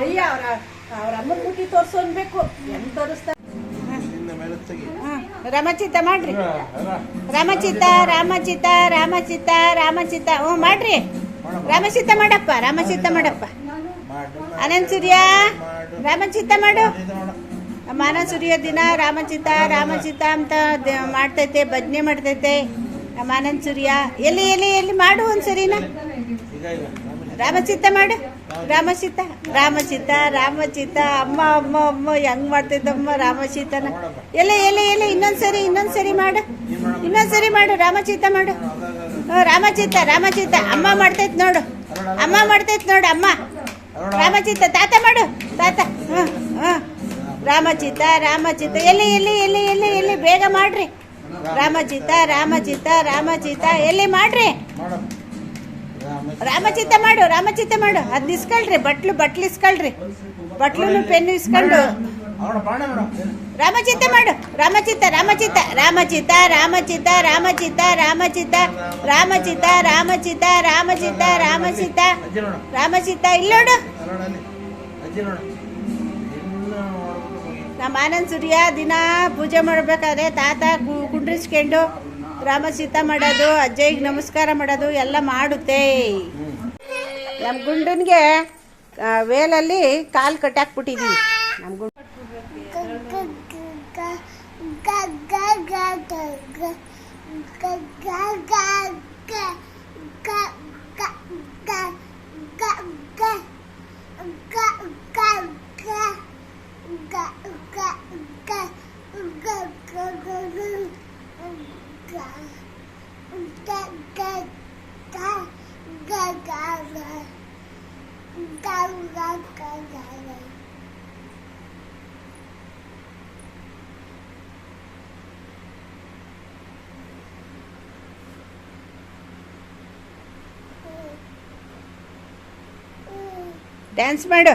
ಅಯ್ಯ ಅವ್ರ ಅವ್ರ ಅಮ್ಮನ ಮುಟ್ಟಿ ತೋರ್ಸು ಅನ್ಬೇಕು. ಹೆಂಗ್ ತೋರಿಸ್ತಾ? ಇನ್ನು ಮೇಲೆ ತೆಗಿ. ರಾಮಚಿತ್ತ ಮಾಡ್ರಿ. ರಾಮಚಿತ್ತ ರಾಮಚಿತ್ತ ರಾಮಚಿತ್ತ ರಾಮಚಿತ್ತ. ಹ್ಞೂ ಮಾಡ್ರಿ. ರಾಮಚಿತ್ತ ಮಾಡಪ್ಪ ರಾಮಚಿತ್ತ ಮಾಡಪ್ಪ. ಮಾಡು, ಅನಂತ ಸೂರ್ಯ ರಾಮಚಿತ ರಾಮಚಿತ್ತ ಮಾಡು. ಮಾನ ಸೂರ್ಯ ದಿನ ರಾಮಚಿತ್ತ ರಾಮಚಿತ್ತ ಅಂತ ಮಾಡ್ತೈತೆ, ಭಜನೆ ಮಾಡ್ತೈತೆ. ಮಾನನ್ ಸೂರ್ಯ ಎಲ್ಲಿ ಎಲ್ಲಿ ಎಲ್ಲಿ ಮಾಡು ಒಂದ್ಸರಿನ. ರಾಮಚಿತ್ತ ಮಾಡು. ರಾಮಚಿತ್ತ ರಾಮಚಿತ್ತ ರಾಮಚಿತ್ತ. ಅಮ್ಮ ಅಮ್ಮ ಅಮ್ಮ, ಹೆಂಗ್ ಮಾಡ್ತೈತಮ್ಮ ರಾಮಚಿತ್ತನ. ಎಲೆ ಎಲ್ಲ ಎಲ್ಲ, ಇನ್ನೊಂದ್ಸರಿ ಇನ್ನೊಂದ್ಸರಿ ಮಾಡು. ಇನ್ನೊಂದ್ಸರಿ ಮಾಡು, ರಾಮಚಿತ್ತ ಮಾಡು. ರಾಮಚಿತ್ತ ರಾಮಚಿತ್ತ. ಅಮ್ಮ ಮಾಡ್ತೈತ್ ನೋಡು. ಅಮ್ಮ ಮಾಡ್ತೈತ್ ನೋಡು, ಅಮ್ಮ. ರಾಮಚಿತ್ತ, ತಾತ ಮಾಡು, ತಾತ. ಹ್ಞೂ ಹ್ಞೂ ರಾಮಚಿತ್ತ ರಾಮಚಿತ್ತ ಎಲ್ಲಿ ಎಲ್ಲಿ ಎಲ್ಲಿ ಎಲ್ಲಿ ಎಲ್ಲಿ ಬೇಗ ಮಾಡ್ರಿ ರಾಮಚಿತ್ತ ರಾಮಚಿತ್ತ ರಾಮಚಿತ್ತ ಎಲ್ಲಿ ಮಾಡ್ರಿ ಮಾಡು. ರಾಮ ರಾಮಚಿತ್ತ ಮಾಡು ರಾಮಚಿತ್ತ ಮಾಡು ಅದ್ ಇಸ್ಕೊಳ್ರಿ ಬಟ್ಲು ಬಟ್ಲು ಇಸ್ಕೊಳ್ರಿ ಬಟ್ಲು ಪೆನ್ ಇಸ್ಕೊಂಡು ರಾಮಚಿತ್ತ ಮಾಡು ರಾಮಚಿತ್ತ ರಾಮಚಿತ್ತ ರಾಮಚಿತ್ತ ರಾಮಚಿತ್ತ ರಾಮಚಿತ್ತ ರಾಮಚಿತ್ತ ರಾಮಚಿತ್ತ ರಾಮಚಿತ್ತ ರಾಮಚಿತ್ತ ರಾಮಚಿತ್ತ ರಾಮಚಿತ್ತ ಇಲ್ಲೋಡು ನಮ್ಮ ಆನಂದ್ ಸೂರ್ಯ ದಿನ ಪೂಜೆ ಮಾಡಬೇಕಾದ್ರೆ ತಾತ ಕುಂಡ್ರಿಸ್ಕೊಂಡು ರಾಮ ಸೀತ ಮಾಡೋದು ಅಜ್ಜಯ್ಯಗೆ ನಮಸ್ಕಾರ ಮಾಡೋದು ಎಲ್ಲ ಮಾಡುತ್ತೆ ನಮ್ಮ ಗುಂಡನ್ಗೆ ವೇಲಲ್ಲಿ ಕಾಲು ಕಟ್ಟಾಕ್ಬಿಟ್ಟಿದ್ದೀವಿ ನಮ್ಮ ಗುಂಡ ಡ್ಯಾನ್ಸ್ ಮಾಡು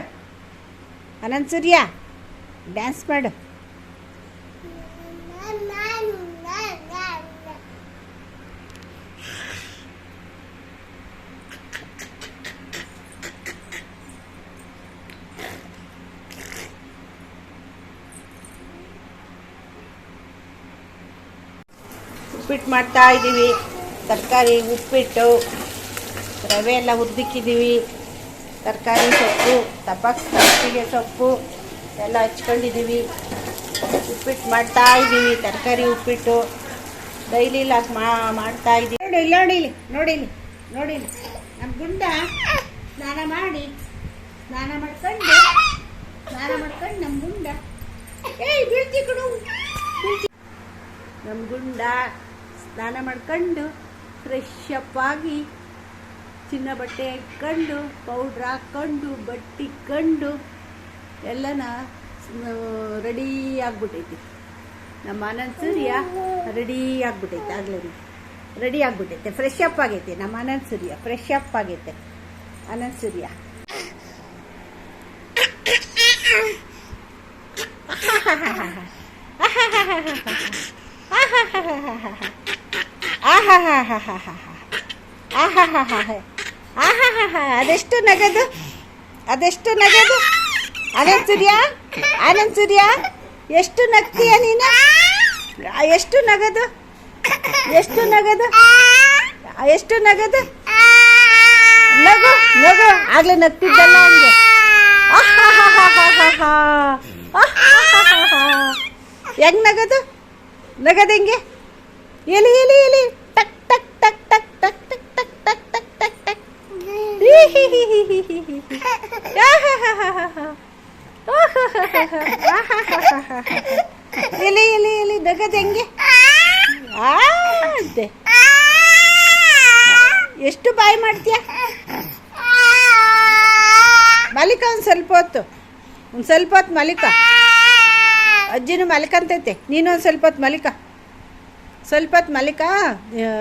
ಅನಂತ್ ಸೂರ್ಯ ಡ್ಯಾನ್ಸ್ ಮಾಡು ಉಪ್ಪಿಟ್ಟು ಮಾಡ್ತಾ ಇದ್ದೀವಿ. ತರಕಾರಿ ಉಪ್ಪಿಟ್ಟು ರವೆ ಎಲ್ಲ ಹುರ್ದಿಕ್ಕಿದ್ದೀವಿ. ತರಕಾರಿ ಸೊಪ್ಪು ತಪ್ಪಕ್ಕೆ ತಪ್ಪಿಗೆ ಸೊಪ್ಪು ಎಲ್ಲ ಹಚ್ಕೊಂಡಿದ್ದೀವಿ. ಉಪ್ಪಿಟ್ಟು ಮಾಡ್ತಾ ಇದ್ದೀವಿ ತರಕಾರಿ ಉಪ್ಪಿಟ್ಟು. ಡೈಲಿ ಲಾಕ್ ಮಾಡ್ತಾ ಇದ್ದೀವಿ. ನೋಡಿ ಇಲ್ಲಿ ನೋಡಿ ಇಲ್ಲಿ ನೋಡಿ ಇಲ್ಲಿ ನೋಡಿ ಇಲ್ಲಿ. ನಮ್ಮ ಗುಂಡ ಸ್ನಾನ ಮಾಡಿ ಸ್ನಾನ ಮಾಡ್ಕೊಂಡು ಸ್ನಾನ ಮಾಡ್ಕೊಂಡು ನಮ್ಮ ಗುಂಡ. ಏಯ್ ಬೀಳ್ತಿ ಕಡು ನಮ್ಮ ಗುಂಡ ಸ್ನಾನ ಮಾಡ್ಕೊಂಡು ಫ್ರೆಶ್ ಅಪ್ ಆಗಿ ಚಿನ್ನ ಬಟ್ಟೆ ಇಟ್ಕೊಂಡು ಪೌಡ್ರ್ ಹಾಕ್ಕೊಂಡು, ಬಟ್ಟೆ ಕಂಡು ಎಲ್ಲನ ರೆಡಿ ಆಗ್ಬಿಟ್ಟೈತಿ. ನಮ್ಮ ಆನಂದ್ ಸೂರ್ಯ ರೆಡಿ ಆಗ್ಬಿಟ್ಟೈತೆ ಆಗ್ಲೇ ರೆಡಿ ಆಗ್ಬಿಟ್ಟೈತೆ ಫ್ರೆಶ್ ಅಪ್ ಆಗೈತೆ. ನಮ್ಮ ಆನಂದ್ ಸೂರ್ಯ ಫ್ರೆಶ್ ಅಪ್ ಆಗೈತೆ. ಆನಂದ್ ಸೂರ್ಯ. ಅದೆಷ್ಟು ನಗದು? ಅದೆಷ್ಟು ನಗದು? ಆನಂದ್ ಸೂರ್ಯ ಆನಂದ್ ಸೂರ್ಯ ಎಷ್ಟು ನಗ್ತೀಯ ನೀನು? ಎಷ್ಟು ನಗದು? ಎಷ್ಟು ನಗದು? ಎಷ್ಟು ನಗದು? ನಗು ನಗು. ಆಗ್ಲೇ ನಗ್ತಿದ್ದಲ್ಲ ಹಂಗೆ. ಹೆಂಗ್ ನಗದು? ನಗದು ಹೆಂಗೆ? ಎಲಿ ಎಲಿ ಎಲಿ ಟಕ್ ಟಕ್ ಟಕ್ ಟಕ್ ಟಕ್ ಟಕ್ ಟಕ್ ಟಕ್ ಟಕ್ ಟಕ್ ಟಕ್ ಎಲಿ ಎಲಿ ಎಲಿ ನಗದು ಹೆಂಗೆ ಎಷ್ಟು ಬಾಯಿ ಮಾಡ್ತೀಯ ಮಲಿಕ ಒಂದು ಸ್ವಲ್ಪ ಹೊತ್ತು ಒಂದು ಸ್ವಲ್ಪ ಹೊತ್ತು ಮಲಿಕ ಅಜ್ಜಿನೂ ಮಲಿಕಂತೈತೆ ನೀನು ಒಂದು ಸ್ವಲ್ಪ ಹೊತ್ತು ಮಲಿಕ ಸ್ವಲ್ಪ ಹೊತ್ತು ಮಲಿಕ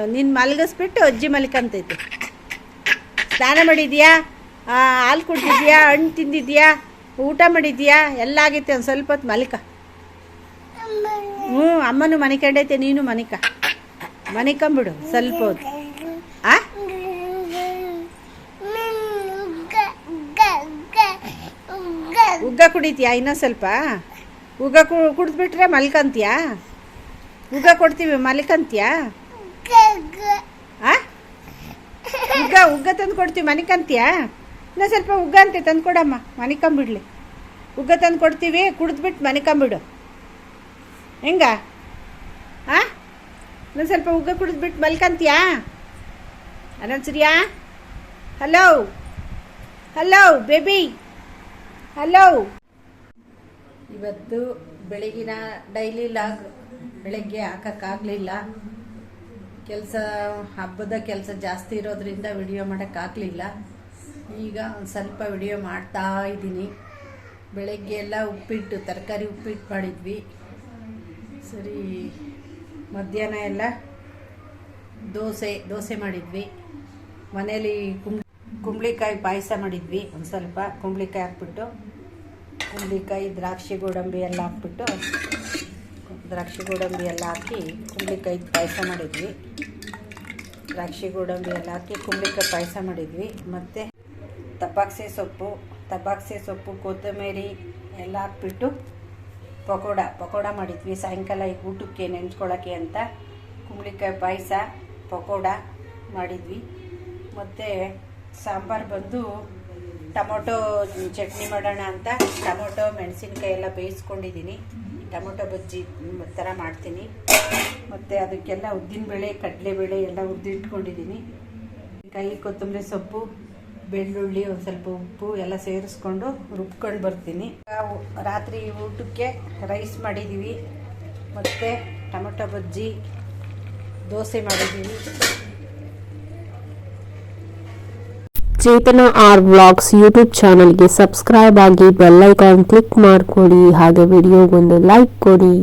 ನೀನು ಮಲಗಿಸ್ಬಿಟ್ಟು ಅಜ್ಜಿ ಮಲಿಕಂತೈತೆ ಸ್ನಾನ ಮಾಡಿದ್ಯಾ? ಹಾಲು ಕುಡ್ದಿದ್ಯಾ? ಹಣ್ಣು ತಿಂದಿದ್ಯಾ? ಊಟ ಮಾಡಿದ್ಯಾ? ಎಲ್ಲ ಆಗೈತೆ ಒಂದು ಸ್ವಲ್ಪ ಹೊತ್ತು ಮಲಿಕ ಹ್ಞೂ, ಅಮ್ಮನೂ ಮನಿಕೊಂಡೈತೆ ನೀನು ಮನಿಕ. ಮನಿಕೊಂಬಿಡು, ಸ್ವಲ್ಪ ಹೊತ್ತು. ಆ? ಉಗ್ಗ ಕುಡಿತೀಯಾ ಇನ್ನೊಂದು ಸ್ವಲ್ಪ? ಉಗ್ಗ ಕುಡಿದ್ಬಿಟ್ರೆ ಮಲ್ಕಂತೀಯಾ? ಉಗ್ಗ ಕೊಡ್ತೀವಿ, ಮಲಿಕಂತ್ಯಾ? ಉಗ್ಗ ಉಗ್ಗ ತಂದು ಕೊಡ್ತೀವಿ ಮನಿಕಂತೀಯಾ ಇನ್ನೂ ಸ್ವಲ್ಪ ಉಗ್ಗ ಅಂತೆ, ತಂದು ಕೊಡಮ್ಮ ಮನಿಕಂಬಿಡ್ಲಿ ಉಗ್ಗ ತಂದು ಕೊಡ್ತೀವಿ ಕುಡಿದ್ಬಿಟ್ಟು ಮನಿಕಂಬಿಡು ಹೆಂಗ? ಆ? ಇನ್ನೊಂದು ಸ್ವಲ್ಪ ಉಗ್ಗ ಕುಡಿದ್ಬಿಟ್ಟು ಮಲ್ಕಂತೀಯಾ? ಅನನ್ಸರಿಯಾ ಹಲೋ? Hello, baby? ಹಲೋ? ಇವತ್ತು ಬೆಳಗಿನ ಡೈಲಿ ಲಾಗ್ ಬೆಳಗ್ಗೆ ಹಾಕೋಕ್ಕಾಗಲಿಲ್ಲ. ಕೆಲಸ ಹಬ್ಬದ ಕೆಲಸ ಜಾಸ್ತಿ ಇರೋದ್ರಿಂದ ವಿಡಿಯೋ ಮಾಡೋಕ್ಕಾಗಲಿಲ್ಲ. ಈಗ ಒಂದು ಸ್ವಲ್ಪ ವಿಡಿಯೋ ಮಾಡ್ತಾ ಇದ್ದೀನಿ. ಬೆಳಗ್ಗೆ ಎಲ್ಲ ಉಪ್ಪಿಟ್ಟು, ತರಕಾರಿ ಉಪ್ಪಿಟ್ಟು ಮಾಡಿದ್ವಿ. ಸರಿ, ಮಧ್ಯಾಹ್ನ ಎಲ್ಲ ದೋಸೆ ದೋಸೆ ಮಾಡಿದ್ವಿ. ಮನೇಲಿ ಕುಂಬ್, ಕುಂಬಳಿಕಾಯಿ ಪಾಯಸ ಮಾಡಿದ್ವಿ, ಒಂದು ಸ್ವಲ್ಪ ಕುಂಬಳಿಕಾಯಿ ಹಾಕ್ಬಿಟ್ಟು. ಕುಂಬಳಿಕಾಯಿ, ದ್ರಾಕ್ಷಿ, ಗೋಡಂಬಿ ಎಲ್ಲ ಹಾಕ್ಬಿಟ್ಟು. ದ್ರಾಕ್ಷಿ ಗೋಡಂಬಿ ಎಲ್ಲ ಹಾಕಿ ಕುಂಬಳಿಕಾಯಿ ಪಾಯಸ ಮಾಡಿದ್ವಿ. ದ್ರಾಕ್ಷಿ ಗೋಡಂಬಿ ಎಲ್ಲ ಹಾಕಿ ಕುಂಬಳಿಕಾಯಿ ಪಾಯಸ ಮಾಡಿದ್ವಿ. ಮತ್ತು ತಪಾಕ್ಸೆ ಸೊಪ್ಪು ತಪಾಕ್ಸೆ ಸೊಪ್ಪು, ಕೊತ್ತಂಬರಿ ಎಲ್ಲ ಹಾಕ್ಬಿಟ್ಟು ಪಕೋಡ ಪಕೋಡ ಮಾಡಿದ್ವಿ. ಸಾಯಂಕಾಲ ಈಗ ಊಟಕ್ಕೆ ನೆಂಚ್ಕೊಳ್ಳೋಕ್ಕೆ ಅಂತ ಕುಂಬಳಿಕಾಯಿ ಪಾಯಸ, ಪಕೋಡ ಮಾಡಿದ್ವಿ. ಮತ್ತು ಸಾಂಬಾರು ಬಂದು ಟೊಮೊಟೊ ಚಟ್ನಿ ಮಾಡೋಣ ಅಂತ. ಟೊಮೊಟೊ, ಮೆಣಸಿನ್ಕಾಯಿ ಎಲ್ಲ ಬೇಯಿಸ್ಕೊಂಡಿದ್ದೀನಿ. ಟೊಮೊಟೊ ಬಜ್ಜಿ ಥರ ಮಾಡ್ತೀನಿ. ಮತ್ತು ಅದಕ್ಕೆಲ್ಲ ಉದ್ದಿನ ಬೇಳೆ, ಕಡಲೆ ಕಡಲೆಬೇಳೆ ಎಲ್ಲ ಹುರಿದಿಟ್ಕೊಂಡಿದ್ದೀನಿ ಕಾಯಿ ಕೊತ್ತಂಬರಿ ಸೊಪ್ಪು, ಬೆಳ್ಳುಳ್ಳಿ ಒಂದು ಸ್ವಲ್ಪ ಉಪ್ಪು ಎಲ್ಲ ಸೇರಿಸ್ಕೊಂಡು ರುಬ್ಕೊಂಡು ಬರ್ತೀನಿ. ರಾತ್ರಿ ಊಟಕ್ಕೆ ರೈಸ್ ಮಾಡಿದ್ದೀವಿ ಮತ್ತು ಟೊಮೊಟೊ ಬಜ್ಜಿ, ದೋಸೆ ಮಾಡಿದ್ದೀವಿ ಚೇತನ ಆರ್ ವ್ಲಾಗ್ಸ್ ಯೂಟ್ಯೂಬ್ ಚಾನಲ್ಗೆ ಸಬ್ಸ್ಕ್ರೈಬ್ ಆಗಿ ಬೆಲ್ ಐಕಾನ್ ಕ್ಲಿಕ್ ಮಾಡಿಕೊಡಿ ಹಾಗೆ ವಿಡಿಯೋಗೊಂದು ಲೈಕ್ ಕೊಡಿ